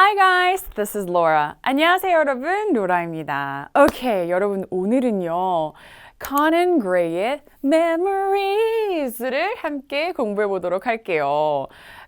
Hi guys, this is Laura. 안녕하세요 여러분, 로라입니다. 오케이, 여러분 오늘은요. Conan Gray의 Memories를 함께 공부해 보도록 할게요.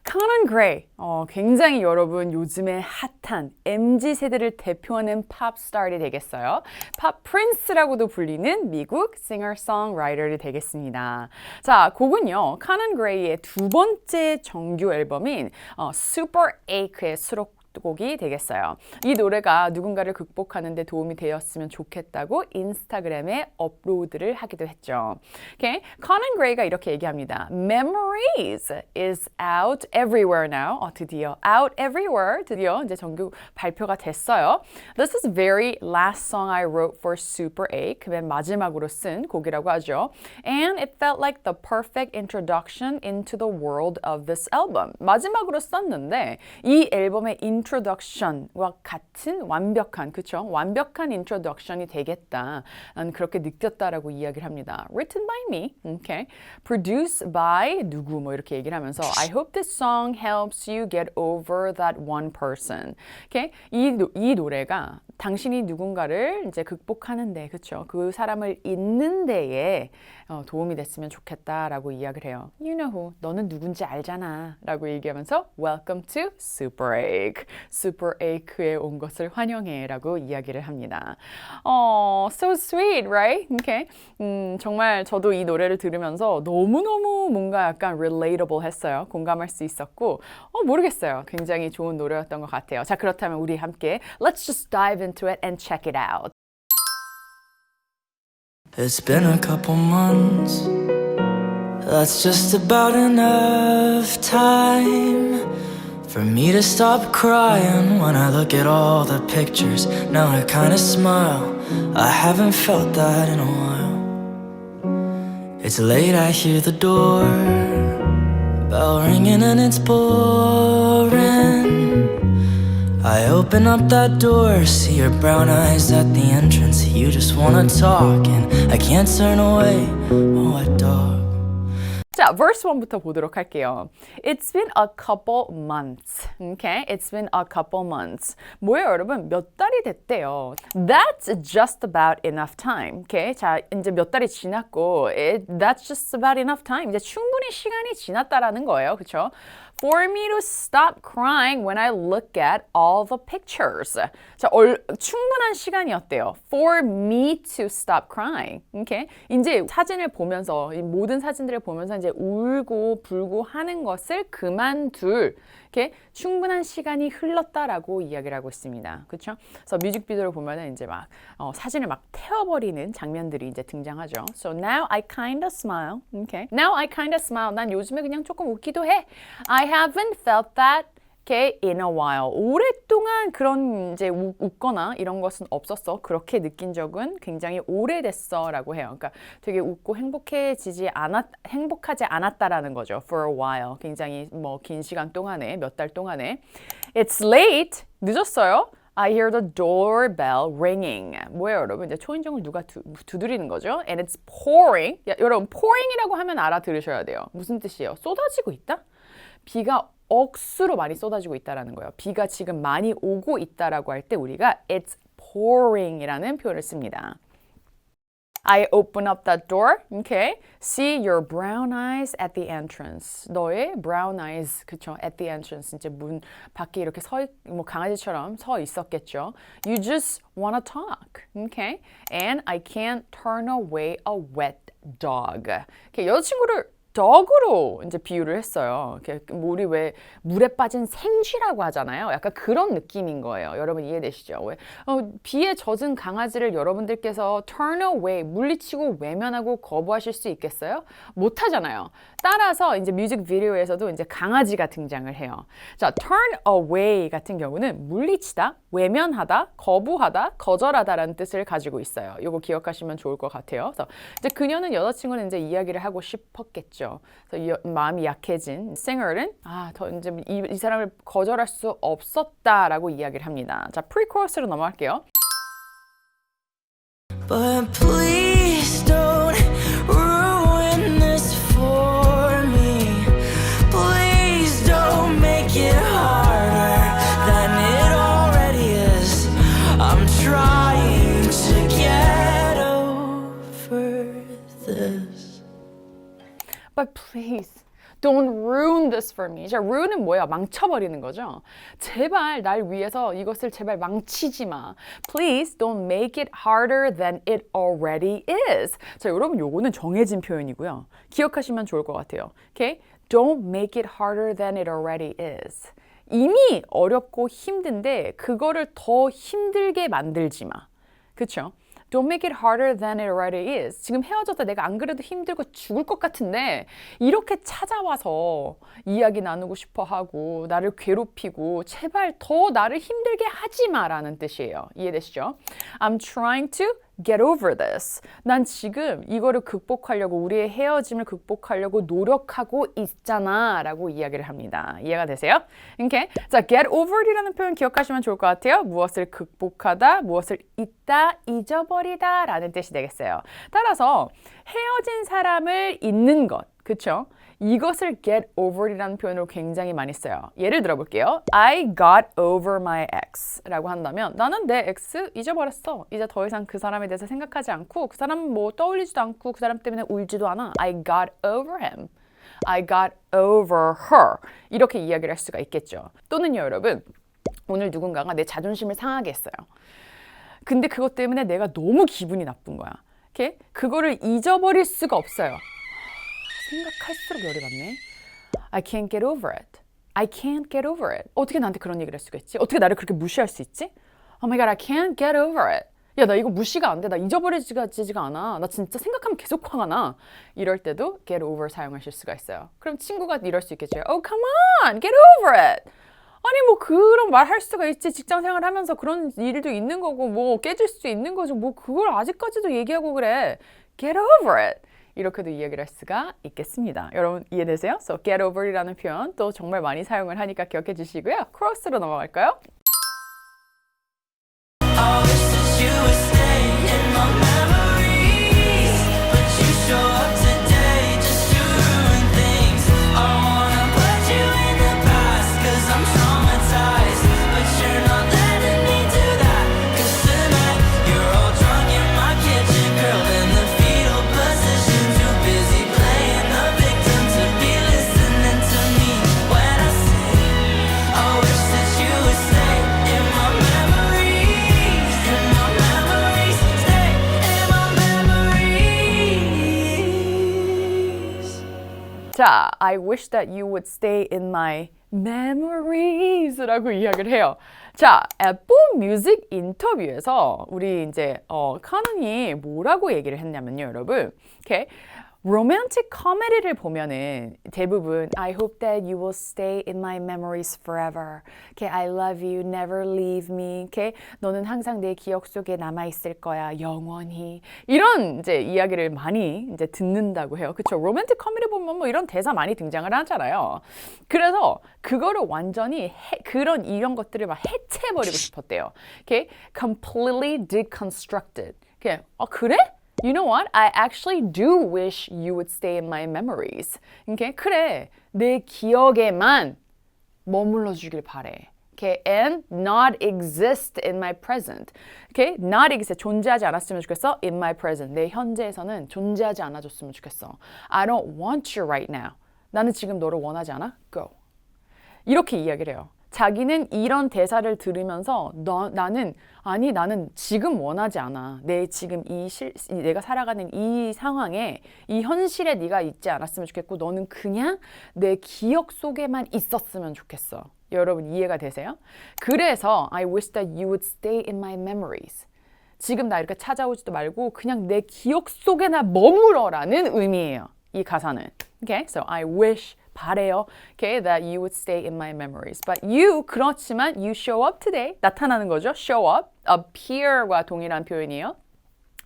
Conan Gray, 어, 굉장히 여러분 요즘에 핫한 MZ 세대를 대표하는 팝 스타이 되겠어요. 팝 프린스라고도 불리는 미국 싱어송라이터이 되겠습니다. 자, 곡은요. Conan Gray의 두 번째 정규 앨범인 어, Super Ache의 수록 곡이 되겠어요. 이 노래가 누군가를 극복하는 데 도움이 되었으면 좋겠다고 인스타그램에 업로드를 하기도 했죠. Okay? Conan Gray가 이렇게 얘기합니다. Memories is out everywhere now. 어, 드디어 out everywhere. 드디어 이제 정규 발표가 됐어요. This is very last song I wrote for Super 8. 그맨 마지막으로 쓴 곡이라고 하죠. And it felt like the perfect introduction into the world of this album. 마지막으로 썼는데 이 앨범의 introduction과 같은 완벽한 그쵸? 완벽한 introduction이 되겠다. 난 그렇게 느꼈다라고 이야기를 합니다. Written by me, okay. Produced by 누구 뭐 이렇게 얘기를 하면서 I hope this song helps you get over that one person. Okay. 이, 노- 이 노래가 당신이 누군가를 이제 극복하는데 그쵸? 그 사람을 잊는 데에 어, 도움이 됐으면 좋겠다라고 이야기를 해요. You know who? 너는 누군지 알잖아. 라고 얘기하면서 Welcome to Super Egg. Super Egg에 온 것을 환영해. 라고 이야기를 합니다. 어, so sweet, right? Okay. 음, 정말 저도 이 노래를 들으면서 너무너무 뭔가 약간 relatable 했어요. 공감할 수 있었고, 어, 모르겠어요. 굉장히 좋은 노래였던 것 같아요. 자, 그렇다면 우리 함께 Let's just dive into it and check it out. It's been a couple months. That's just about enough time for me to stop crying when I look at all the pictures. Now I kinda smile. I haven't felt that in a while. It's late, I hear the door bell ringing and it's boring. I open up that door, see your brown eyes at the entrance. You just wanna talk, and I can't turn away. Oh, what dog? 자, verse 1부터 보도록 할게요. It's been a couple months. Okay? It's been a couple months. 뭐예요, 여러분? 몇 달이 됐대요. That's just about enough time. Okay? 자, 이제 몇 달이 지났고, it, that's just about enough time. 이제 충분히 시간이 지났다라는 거예요. 그쵸? For me to stop crying when I look at all the pictures. 자, 얼, 충분한 시간이었대요. For me to stop crying. Okay? 이제 사진을 보면서 이 모든 사진들을 보면서 이제 울고 불고 하는 것을 그만둘 이렇게 충분한 시간이 흘렀다라고 이야기를 하고 있습니다. 그렇죠? 그래서 뮤직비디오를 보면은 이제 막 어, 사진을 막 태워버리는 장면들이 이제 등장하죠. So now I kind of smile. Okay. Now I kind of smile. 난 요즘에 그냥 조금 웃기도 해. I haven't felt that okay, in a while. 오랫동안 그런 이제 우- 웃거나 이런 것은 없었어. 그렇게 느낀 적은 굉장히 오래됐어라고 해요. 그러니까 되게 웃고 행복해지지 않았 행복하지 않았다라는 거죠. For a while. 굉장히 뭐 긴 시간 동안에 몇 달 동안에 It's late. 늦었어요. I hear the doorbell ringing. 뭐예요, 여러분? 이제 초인종을 누가 두, 두드리는 거죠? And it's pouring. 야, 여러분, pouring이라고 하면 알아들으셔야 돼요. 무슨 뜻이에요? 쏟아지고 있다? 비가 억수로 많이 쏟아지고 있다라는 거예요. 비가 지금 많이 오고 있다라고 할 때 우리가 it's pouring이라는 표현을 씁니다. I open up that door, okay? See your brown eyes at the entrance. 너의 brown eyes, 그쵸? At the entrance. 이제 문 밖에 이렇게 서, 있, 뭐 강아지처럼 서 있었겠죠. You just wanna talk, okay? And I can't turn away a wet dog. 이렇게 여자친구를 dog으로 이제 비유를 했어요. 이렇게 뭐 우리 왜 물에 빠진 생쥐라고 하잖아요. 약간 그런 느낌인 거예요. 여러분 이해되시죠? 왜 어, 비에 젖은 강아지를 여러분들께서 turn away 물리치고 외면하고 거부하실 수 있겠어요? 못 하잖아요. 따라서 이제 뮤직 비디오에서도 이제 강아지가 등장을 해요. 자, turn away 같은 경우는 물리치다, 외면하다, 거부하다, 거절하다라는 뜻을 가지고 있어요. 이거 기억하시면 좋을 것 같아요. 그래서 이제 그녀는 여자친구는 이제 이야기를 하고 싶었겠죠. 그래서 이 여- 마음이 약해진 싱어는 아, 더 이제 이, 이 사람을 거절할 수 없었다라고 이야기를 합니다. 자, 프리코러스로 넘어갈게요. But please don't please don't ruin this for me. 자, ruin은 뭐야? 망쳐버리는 거죠. 제발 날 위해서 이것을 제발 망치지 마. Please don't make it harder than it already is. 자, 여러분 요거는 정해진 표현이고요. 기억하시면 좋을 것 같아요. Okay? Don't make it harder than it already is. 이미 어렵고 힘든데 그거를 더 힘들게 만들지 마. 그쵸? Don't make it harder than it already is. 지금 헤어져서 내가 안 그래도 힘들고 죽을 것 같은데 이렇게 찾아와서 이야기 나누고 싶어 하고 나를 괴롭히고 제발 더 나를 힘들게 하지 마라는 뜻이에요. 이해되시죠? I'm trying to get over this. 난 지금 이거를 극복하려고 우리의 헤어짐을 극복하려고 노력하고 있잖아 라고 이야기를 합니다. 이해가 되세요? 이렇게 자 get over it이라는 표현 기억하시면 좋을 것 같아요. 무엇을 극복하다, 무엇을 잊다, 잊어버리다 라는 뜻이 되겠어요. 따라서 헤어진 사람을 잊는 것, 그쵸? 이것을 get over이라는 표현으로 굉장히 많이 써요. 예를 들어 볼게요. I got over my ex 라고 한다면 나는 내 ex 잊어버렸어. 이제 더 이상 그 사람에 대해서 생각하지 않고 그 사람 뭐 떠올리지도 않고 그 사람 때문에 울지도 않아. I got over him. I got over her. 이렇게 이야기를 할 수가 있겠죠. 또는요, 여러분. 오늘 누군가가 내 자존심을 상하게 했어요. 근데 그것 때문에 내가 너무 기분이 나쁜 거야. 이렇게 그거를 잊어버릴 수가 없어요. 생각할수록 열이 받네. I can't get over it. I can't get over it. 어떻게 나한테 그런 얘기를 할 수가 있지? 어떻게 나를 그렇게 무시할 수 있지? Oh my god, I can't get over it. 야, 나 이거 무시가 안 돼. 나 잊어버리지가 지가 않아. 나 진짜 생각하면 계속 화가 나. 이럴 때도 get over 사용하실 수가 있어요. 그럼 친구가 이럴 수 있겠죠. Oh, come on, get over it. 아니 뭐 그런 말 할 수가 있지 직장 생활 하면서 그런 일도 있는 거고 뭐 깨질 수 있는 거죠 뭐 그걸 아직까지도 얘기하고 그래 get over it 이렇게도 이야기를 할 수가 있겠습니다 여러분 이해되세요? So get over이라는 표현 또 정말 많이 사용을 하니까 기억해 주시고요 크로스로 넘어갈까요? 자, I wish that you would stay in my memories라고 이야기를 해요. 자, 애플 뮤직 인터뷰에서 우리 이제 어, 카눈이 뭐라고 얘기를 했냐면요, 여러분. 이렇게 로맨틱 코미디를 보면은 대부분 I hope that you will stay in my memories forever. Okay, I love you, never leave me. Okay, 너는 항상 내 기억 속에 남아 있을 거야, 영원히. 이런 이제 이야기를 많이 이제 듣는다고 해요. 그렇죠? 로맨틱 코미디 보면 뭐 이런 대사 많이 등장을 하잖아요. 그래서 그거를 완전히 해, 그런 이런 것들을 막 해체해버리고 싶었대요. Okay, completely deconstructed. Okay, 아 그래? You know what? I actually do wish you would stay in my memories. Okay? 그래. 내 기억에만 머물러 주길 바래. Okay? And not exist in my present. Okay? Not exist. 존재하지 않았으면 좋겠어. In my present. 내 현재에서는 존재하지 않아줬으면 좋겠어. I don't want you right now. 나는 지금 너를 원하지 않아. Go. 이렇게 이야기를 해요. 자기는 이런 대사를 들으면서 너, 나는 아니 나는 지금 원하지 않아. 내 지금 이 실, 이 내가 살아가는 이 상황에 이 현실에 네가 있지 않았으면 좋겠고 너는 그냥 내 기억 속에만 있었으면 좋겠어. 여러분 이해가 되세요? 그래서 I wish that you would stay in my memories. 지금 나 이렇게 찾아오지도 말고 그냥 내 기억 속에나 머물어라는 의미예요. 이 가사는. Okay, so I wish 바래요. Okay, that you would stay in my memories. But you 그렇지만 you show up today 나타나는 거죠. Show up, appear과 동일한 표현이에요.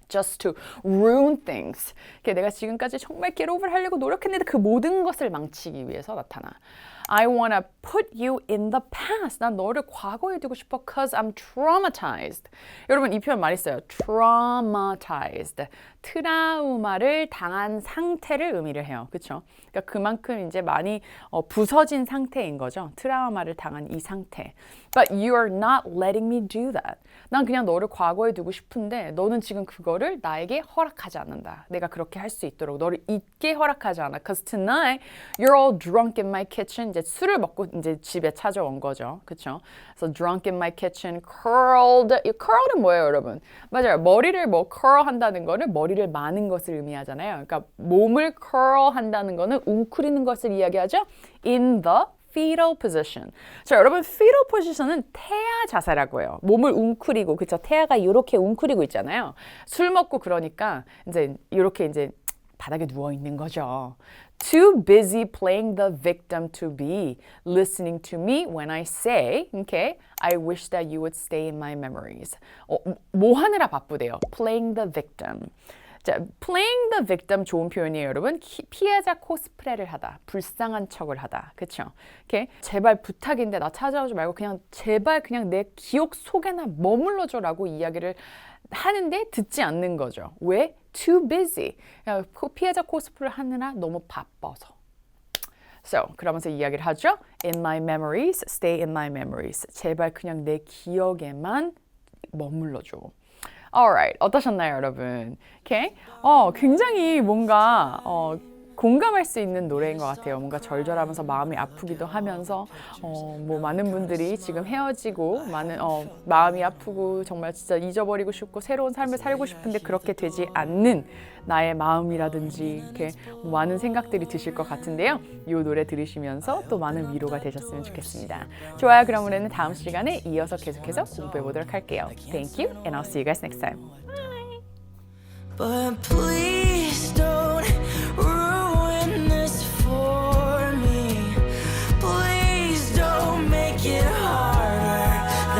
just to ruin things. 내가 지금까지 정말 get over 하려고 노력했는데 그 모든 것을 망치기 위해서 나타나. I wanna put you in the past. 난 너를 과거에 두고 싶어 cause I'm traumatized. 여러분 이 표현 많이 써요. traumatized. 트라우마를 당한 상태를 의미를 해요. 그렇죠? 그러니까 그만큼 이제 많이 어, 부서진 상태인 거죠. 트라우마를 당한 이 상태. But you are not letting me do that. 난 그냥 너를 과거에 두고 싶은데 너는 지금 그거를 나에게 허락하지 않는다. 내가 그렇게 할 수 있도록 너를 잊게 허락하지 않아. Cause tonight you're all drunk in my kitchen. 이제 술을 먹고 이제 집에 찾아온 거죠. 그렇죠? 그래서 drunk in my kitchen, curled. 이 curled은 뭐예요, 여러분? 맞아요. 머리를 뭐 curl 한다는 거는 머리를 마는 것을 의미하잖아요. 그러니까 몸을 curl 한다는 거는 웅크리는 것을 이야기하죠. In the fetal position. 자, 여러분 fetal position은 태아 자세라고 해요. 몸을 웅크리고 그쵸? 태아가 이렇게 웅크리고 있잖아요. 술 먹고 그러니까 이제 이렇게 이제 바닥에 누워 있는 거죠. Too busy playing the victim to be listening to me when I say, okay, I wish that you would stay in my memories. 어, 뭐 하느라 바쁘대요. Playing the victim. 자, playing the victim 좋은 표현이에요, 여러분. 키- 피해자 코스프레를 하다, 불쌍한 척을 하다, 그렇죠? 오케이, 제발 부탁인데 나 찾아오지 말고 그냥 제발 그냥 내 기억 속에나 머물러줘라고 이야기를 하는데 듣지 않는 거죠. 왜? Too busy. 피해자 코스프레를 하느라 너무 바빠서. So, 그러면서 이야기를 하죠. In my memories, stay in my memories. 제발 그냥 내 기억에만 머물러줘. Alright, 어떠셨나요, 여러분? Okay? 어, 굉장히 뭔가 어, 공감할 수 있는 노래인 것 같아요. 뭔가 절절하면서 마음이 아프기도 하면서 어, 뭐 많은 분들이 지금 헤어지고 많은 어, 마음이 아프고 정말 진짜 잊어버리고 싶고 새로운 삶을 살고 싶은데 그렇게 되지 않는 나의 마음이라든지 이렇게 많은 생각들이 드실 것 같은데요. 이 노래 들으시면서 또 많은 위로가 되셨으면 좋겠습니다. 좋아요. 그럼 우리는 다음 시간에 이어서 계속해서 공부해 보도록 할게요. Thank you and I'll see you guys next time. Don't